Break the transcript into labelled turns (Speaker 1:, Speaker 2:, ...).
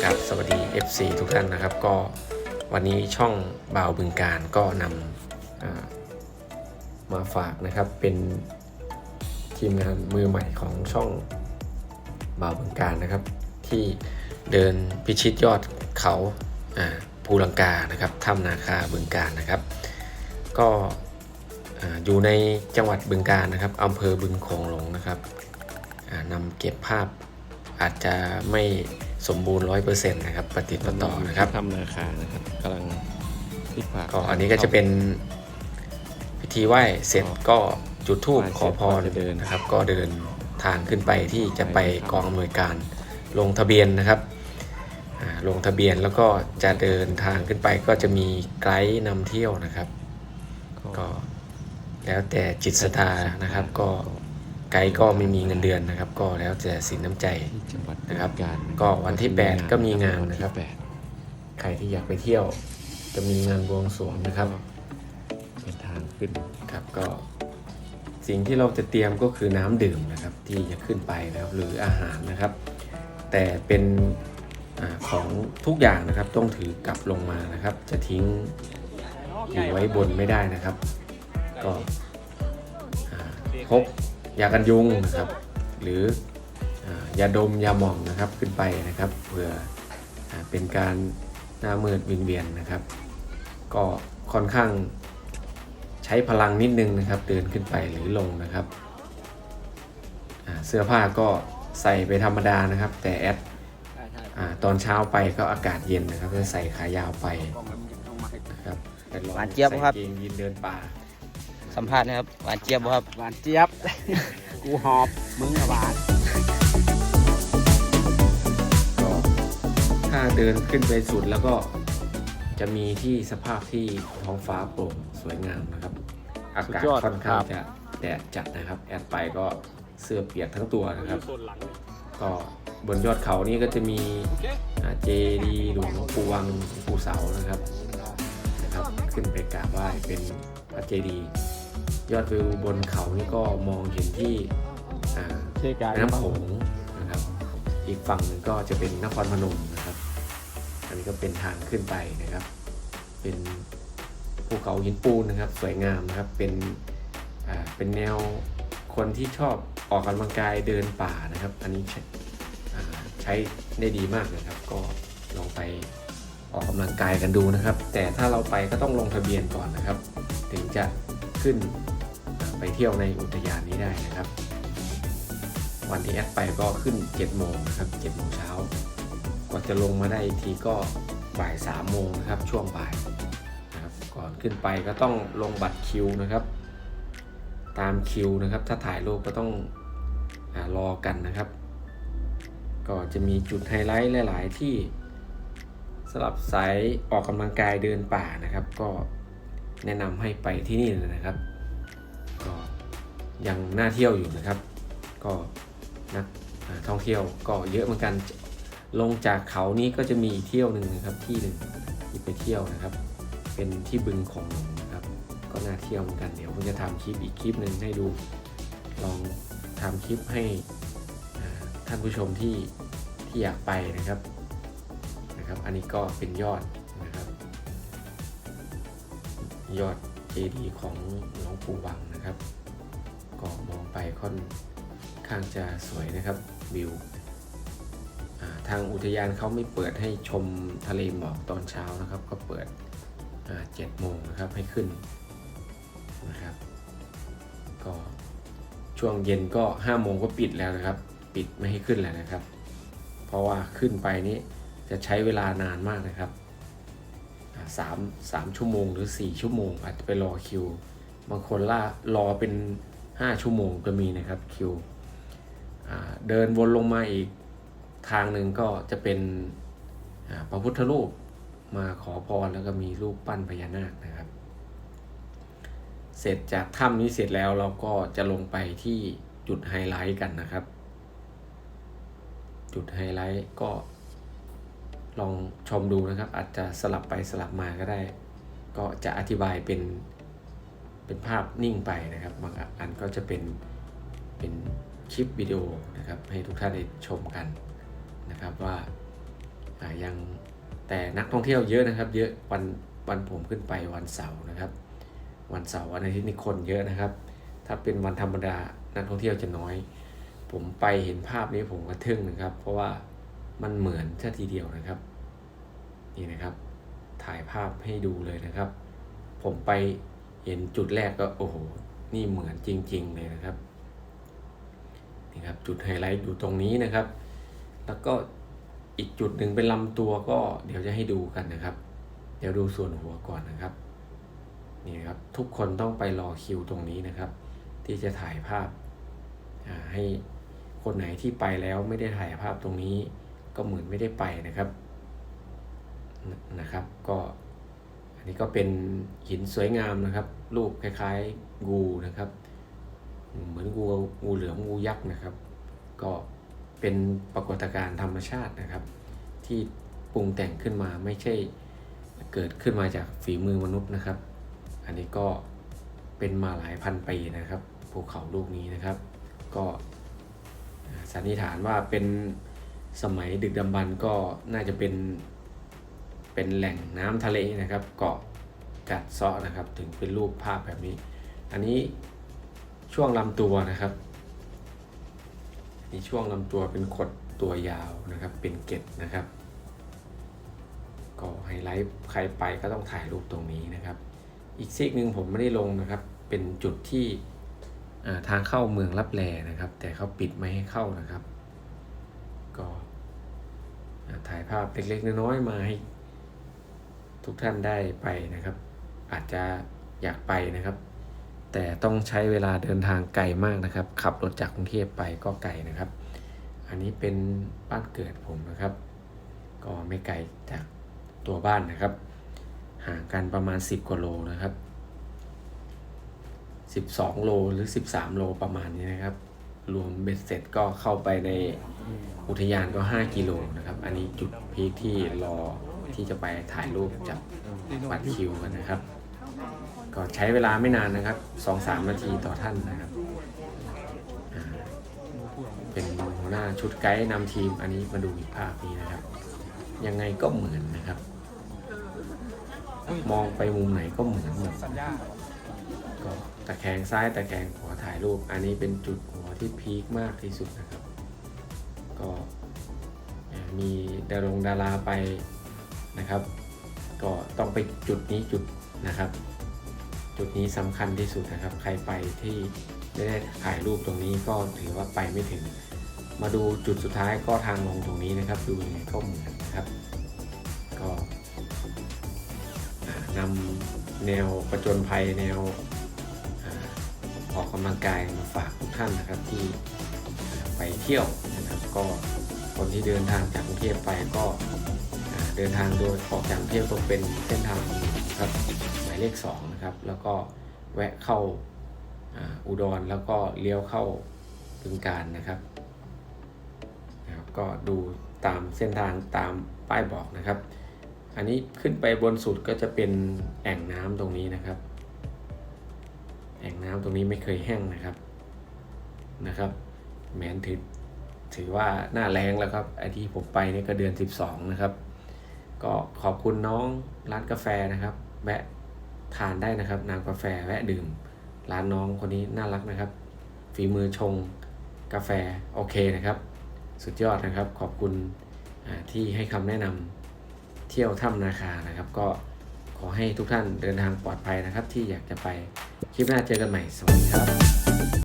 Speaker 1: กับสวัสดี FC ทุกท่านนะครับ ก็วันนี้ช่องบ่าวบึงการก็นำมาฝากนะครับเป็นทีมงานมือใหม่ของช่องบ่าวบึงการนะครับ ที่เดินพิชิตยอดเขาภูลังกานะครับถ้ำนาคาบึงการนะครับ ก็อ่าอยู่ในจังหวัดบึงการนะครับอำเภอบึงโขงหลงนะครับนำเก็บภาพอาจจะไม่ สมบูรณ์ร้อยเปอร์เซ็นต์นะครับปฏิดประต่อนะครับ
Speaker 2: ทำนาคานะครับกำลังพลิกผัก
Speaker 1: ก็อันนี้ก็จะเป็นพิธีไหว้เสร็จก็จุดธูป
Speaker 2: ไหว้เสร็จ
Speaker 1: ขอพร
Speaker 2: ก็จะเดิน
Speaker 1: นะครับ ก็เดินทางขึ้นไปที่จะไปกองอำนวยการลงทะเบียนนะครับอ่าลงทะเบียนแล้วก็จะเดินทางขึ้นไปก็จะมีไกด์นำเที่ยวนะครับ ก็แล้วแต่จิตศรัทธานะครับก็ ไกด์ก็ไม่มีเงินเดือนนะครับ ก็แล้วแต่สินน้ำใจ
Speaker 2: ที่จังหวัด
Speaker 1: นะครับ
Speaker 2: บึงการ
Speaker 1: ก็วันที่แปดก็มีงานนะครับ
Speaker 2: วัที่แปด
Speaker 1: ใครที่อยากไปเที่ยว จะมีงานบวงสรวงนะครับ
Speaker 2: เป็นทางขึ้น
Speaker 1: ครับก็ สิ่งที่เราจะเตรียมก็คือน้ำดื่มนะครับ ที่จะขึ้นไปนะครับหรืออาหารนะครับ แต่เป็นอาของทุกอย่างนะครับ ต้องถือกลับลงมานะครับ จะทิ้งอยู่ไว้บนไม่ได้นะครับ ก็อ่าพก ยากันยุงนะครับ หรืออายาดมยาหม่องนะครับขึ้นไปนะครับเพื่ออาเป็นการหน้ามืดวิงเวียนนะครับ ก็ค่อนข้างใช้พลังนิดนึงนะครับ เดินขึ้นไปหรือลงนะครับอ่าเสื้อผ้าก็ใส่ไปธรรมดานะครับ แต่แอดอาตอนเช้าไปก็อากาศเย็นนะครับจะใส่ขายาวไปนะครับแต่ลอง
Speaker 3: หวานเจี๊ยบครับ
Speaker 1: ใส่กางเกงยีนเดินป่า
Speaker 3: สัมภาษณ์นะครับ หวานเจี๊ยบบ่ครับ
Speaker 4: หวานเจี๊ยบ กูหอบ มึงอะหวาน
Speaker 1: ก็ถ้าเดินขึ้นไปสุดแล้วก็จะมีที่สภาพที่ท้องฟ้าโปร่งสวยงามนะครับ อากาศ
Speaker 4: สุดยอด
Speaker 1: ค่อนข้าง
Speaker 4: ครับ
Speaker 1: จะแดดจัดนะครับ แอดไปก็เสื้อเปียกทั้งตัวนะครับ ก็บนยอดเขานี่ก็จะมีเจดีหลวงปู่วังหลวงปู่เสานะครับนะครับ ขึ้นไปกราบไหว้เป็นพระเจดีย์ ยอดวิวบนเขานี่ก็มองเห็นที่อ่า
Speaker 4: เชกาย
Speaker 1: แม่น้ำโขงนะครับ อีกฝั่งหนึ่งก็จะเป็นนครพนมนะครับ อันนี้ก็เป็นทางขึ้นไปนะครับ เป็นภูเขาหินปูนนะครับ สวยงามนะครับ เป็นอ่าเป็นแนวคนที่ชอบออกกำลังกายเดินป่านะครับ อันนี้ใช้อ่าใช้ได้ดีมากเลยครับ ก็ลองไปออกกำลังกายกันดูนะครับ แต่ถ้าเราไปก็ต้องลงทะเบียนก่อนนะครับ ถึงจะ ขึ้นไปเที่ยวในอุทยานนี้ได้นะครับ วันที่แอดไปก็ขึ้น7โมงนะครับ7โมงเช้ากว่าจะลงมาได้อีกทีก็บ่าย3โมงนะครับช่วงบ่ายนะครับก่อนขึ้นไปก็ต้องลงบัตรคิวนะครับ ตามคิวนะครับ ถ้าถ่ายรูปก็ต้องอรอกันนะครับ ก็จะมีจุดไฮไลท์หลาย ๆ ที่สำหรับสายออกกำลังกายเดินป่านะครับ ก็ แนะนำให้ไปที่นี่เลยนะครับ ก็ยังน่าเที่ยวอยู่นะครับ ก็นักท่องเที่ยวก็เยอะเหมือนกัน ลงจากเขานี้ก็จะมีเที่ยวหนึ่งนะครับที่หนึ่งที่ไปเที่ยวนะครับ เป็นที่บึงของนะครับ ก็น่าเที่ยวเหมือนกันเดี๋ยวผมจะทำคลิปอีกคลิปหนึ่งให้ดู ลองทำคลิปให้ท่านผู้ชมที่ที่อยากไปนะครับนะครับ อันนี้ก็เป็นยอด ยอดเจดีย์ของหลวงปู่วังนะครับ ก็มองไปค่อนข้างจะสวยนะครับวิวทางอุทยานเขาไม่เปิดให้ชมทะเลหมอกตอนเช้านะครับ ก็เปิดเจ็ดโมงนะครับให้ขึ้นนะครับก็ช่วงเย็นก็ห้าโมงก็ปิดแล้วนะครับ ปิดไม่ให้ขึ้นแล้วนะครับ เพราะว่าขึ้นไปนี้จะใช้เวลานานมากนะครับ สามสามชั่วโมงหรือสี่ชั่วโมง อาจจะไปรอคิว บางคนล่ารอเป็น5ชั่วโมงก็มีนะครับคิวเดินวนลงมาอีกทางหนึ่งก็จะเป็นพระพุทธรูปมาขอพรแล้วก็มีรูปปั้นพญานาคนะครับ เสร็จจากถ้ำนี้เสร็จแล้วเราก็จะลงไปที่จุดไฮไลท์กันนะครับ จุดไฮไลท์ก็ ลองชมดูนะครับ อาจจะสลับไปสลับมาก็ได้ ก็จะอธิบายเป็นเป็นภาพนิ่งไปนะครับบางอันก็จะเป็นเป็นคลิปวิดีโอนะครับ ให้ทุกท่านได้ชมกันนะครับว่าายังแต่นักท่องเที่ยวเยอะนะครับ เยอะวันวันผมขึ้นไปวันเสาร์นะครับ วันเสาร์วันอาทิตย์นี่คนเยอะนะครับ ถ้าเป็นวันธรรมดานักท่องเที่ยวจะน้อย ผมไปเห็นภาพนี้ผมก็ทึ่งนะครับ เพราะว่า มันเหมือนชาทีเดียวนะครับ นี่นะครับ ถ่ายภาพให้ดูเลยนะครับ ผมไปเห็นจุดแรกก็โอ้โห นี่เหมือนจริง ๆ เลยนะครับ นี่ครับจุดไฮไลท์อยู่ตรงนี้นะครับ แล้วก็อีกจุดหนึ่งเป็นลำตัวก็เดี๋ยวจะให้ดูกันนะครับ เดี๋ยวดูส่วนหัวก่อนนะครับ นี่นครับทุกคนต้องไปรอคิวตรงนี้นะครับ ที่จะถ่ายภาพให้คนไหนที่ไปแล้วไม่ได้ถ่ายภาพตรงนี้ ก็เหมือนไม่ได้ไปนะครับนะครับ ก็อันนี้ก็เป็นหินสวยงามนะครับ รูปคล้ายๆงูนะครับ เหมือนงูงูเหลือมงูยักษ์นะครับ ก็เป็นปรากฏการณ์ธรรมชาตินะครับ ที่ปรุงแต่งขึ้นมาไม่ใช่เกิดขึ้นมาจากฝีมือมนุษย์นะครับ อันนี้ก็เป็นมาหลายพันปีนะครับภูเขาลูกนี้นะครับ ก็สันนิษฐานว่าเป็น สมัยดึกดำบรรพ์ก็น่าจะเป็นเป็นแหล่งน้ำทะเลนะครับ เกาะกัดเซาะนะครับ ถึงเป็นรูปภาพแบบนี้ อันนี้ช่วงลำตัวนะครับนี่ช่วงลำตัวเป็นขดตัวยาวนะครับ เป็นเกล็ดนะครับ ก็ไฮไลท์ใครไปก็ต้องถ่ายรูปตรงนี้นะครับ อีกซีกหนึ่งผมไม่ได้ลงนะครับ เป็นจุดที่ทางเข้าเมืองรับแลนะครับ แต่เขาปิดไม่ให้เข้านะครับ ก็ ถ่ายภาพเล็กๆน้อยๆมาให้ทุกท่านได้ไปนะครับ อาจจะอยากไปนะครับ แต่ต้องใช้เวลาเดินทางไกลมากนะครับ ขับรถจากกรุงเทพไปก็ไกลนะครับ อันนี้เป็นบ้านเกิดผมนะครับ ก็ไม่ไกลจากตัวบ้านนะครับ ห่างกันประมาณ 10กว่าโลนะครับ 12 โลหรือ 13 โลประมาณนี้นะครับ รวมเบ็ดเสร็จก็เข้าไปในอุทยานก็ 5 กิโลนะครับ อันนี้จุดพีคที่รอที่จะไปถ่ายรูปจับบัตรคิวกันนะครับ ก็ใช้เวลาไม่นานนะครับ 2-3 นาทีต่อท่านนะครับ เป็นหัวหน้าชุดไกด์นำทีมอันนี้มาดูอีกภาพนี้นะครับ ยังไงก็เหมือนนะครับ มองไปมุมไหนก็เหมือนหมดก็ตะแคงซ้ายตะแคงขวาถ่ายรูป อันนี้เป็นจุด ที่พีคมากที่สุดนะครับ ก็มีดารงดาราไปนะครับ ก็ต้องไปจุดนี้จุดนะครับ จุดนี้สำคัญที่สุดนะครับ ใครไปที่ไม่ได้ถ่ายรูปตรงนี้ก็ถือว่าไปไม่ถึง มาดูจุดสุดท้ายก็ทางลงตรงนี้นะครับ ดูยังไงก็เหมือนนะครับ ก็นำแนวประจนภัยแนว กกำลังกายมาฝากทุกท่านนะครับที่ไปเที่ยวนะครับ ก็คนที่เดินทางจากกรุงเทพไปก็เดินทางโดยออกจากกรุงเทพก็เป็นเส้นทางของผมนะครับหมายเลข2นะครับแล้วก็แวะเข้าอ่าอุดรแล้วก็เลี้ยวเข้าบึงการนะครับนะครับ ก็ดูตามเส้นทางตามป้ายบอกนะครับ อันนี้ขึ้นไปบนสุดก็จะเป็นแอ่งน้ำตรงนี้นะครับ แอ่งน้ำตรงนี้ไม่เคยแห้งนะครับนะครับแมนถือถือว่าหน้าแรงแล้วครับไอที่ผมไปนี่ก็เดือน 12 นะครับ ก็ขอบคุณน้องร้านกาแฟนะครับแวะทานได้นะครับน้ำกาแฟแวะดื่ม ร้านน้องคนนี้น่ารักนะครับ ฝีมือชงกาแฟโอเคนะครับ สุดยอดนะครับ ขอบคุณที่ให้คำแนะนำเที่ยวถ้ำนาคานะครับ ก็ขอให้ทุกท่านเดินทางปลอดภัยนะครับ ที่อยากจะไป คลิปหน้าเจอกันใหม่ สวัสดีครับ